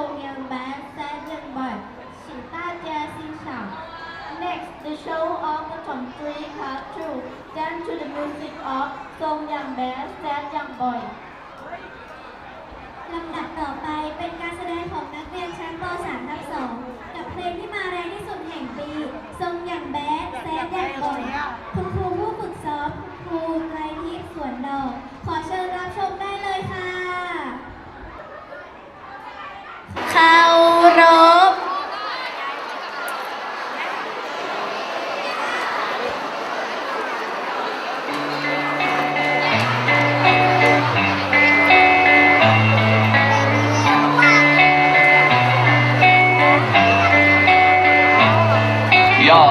Song Young Man, xã Young Boy, xin ta cha. Next, the show of the Tong Three Part 2. Then to the music of Song Yang Bé, xã Dân Bảy. ย่อ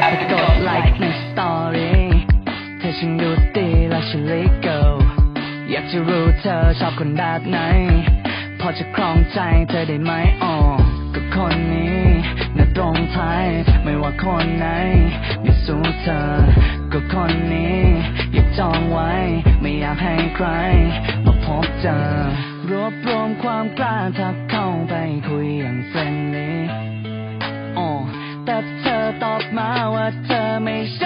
เธอกดไลค์ในสตอรี่เธอช่างดูดีและฉันเลยเกิลอยากจะรู้เธอชอบคนแบบไหน พอจะครองใจเธอได้ไหมอ๋อกับคนนี้น่าตรงไทยไม่ว่าคนไหนไม่สู้เธอกับคนนี้ อยากจองไว้ ไม่อยากให้ใคร มาพบเจอ รวบรวมความกล้าทักเข้าไปคุยอย่างเฟรนลี่อ๋อแต่ มาว่าเธอไม่ใช่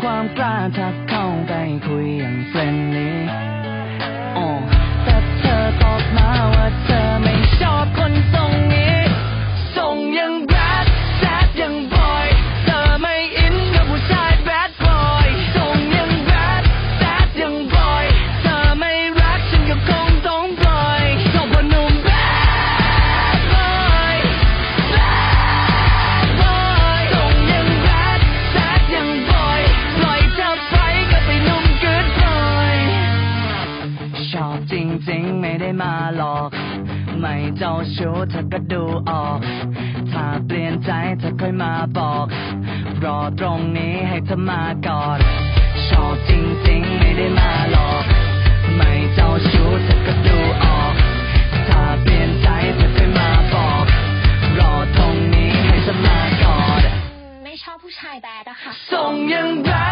ความกล้าทักเข้าไปคุยอย่างเฟรนนี้ มาหลอก ไม่เจ้าชู้เธอก็ดูออก ถ้าเปลี่ยนใจเธอค่อยมาบอก รอตรงนี้ให้เธอมากอดชอบจริงๆไม่ได้มาหลอก ไม่เจ้าชู้เธอก็ดูออก ถ้าเปลี่ยนใจเธอค่อยมาบอก รอตรงนี้ให้เธอมากอด ไม่ชอบผู้ชายแบบอะค่ะส่งยังแบด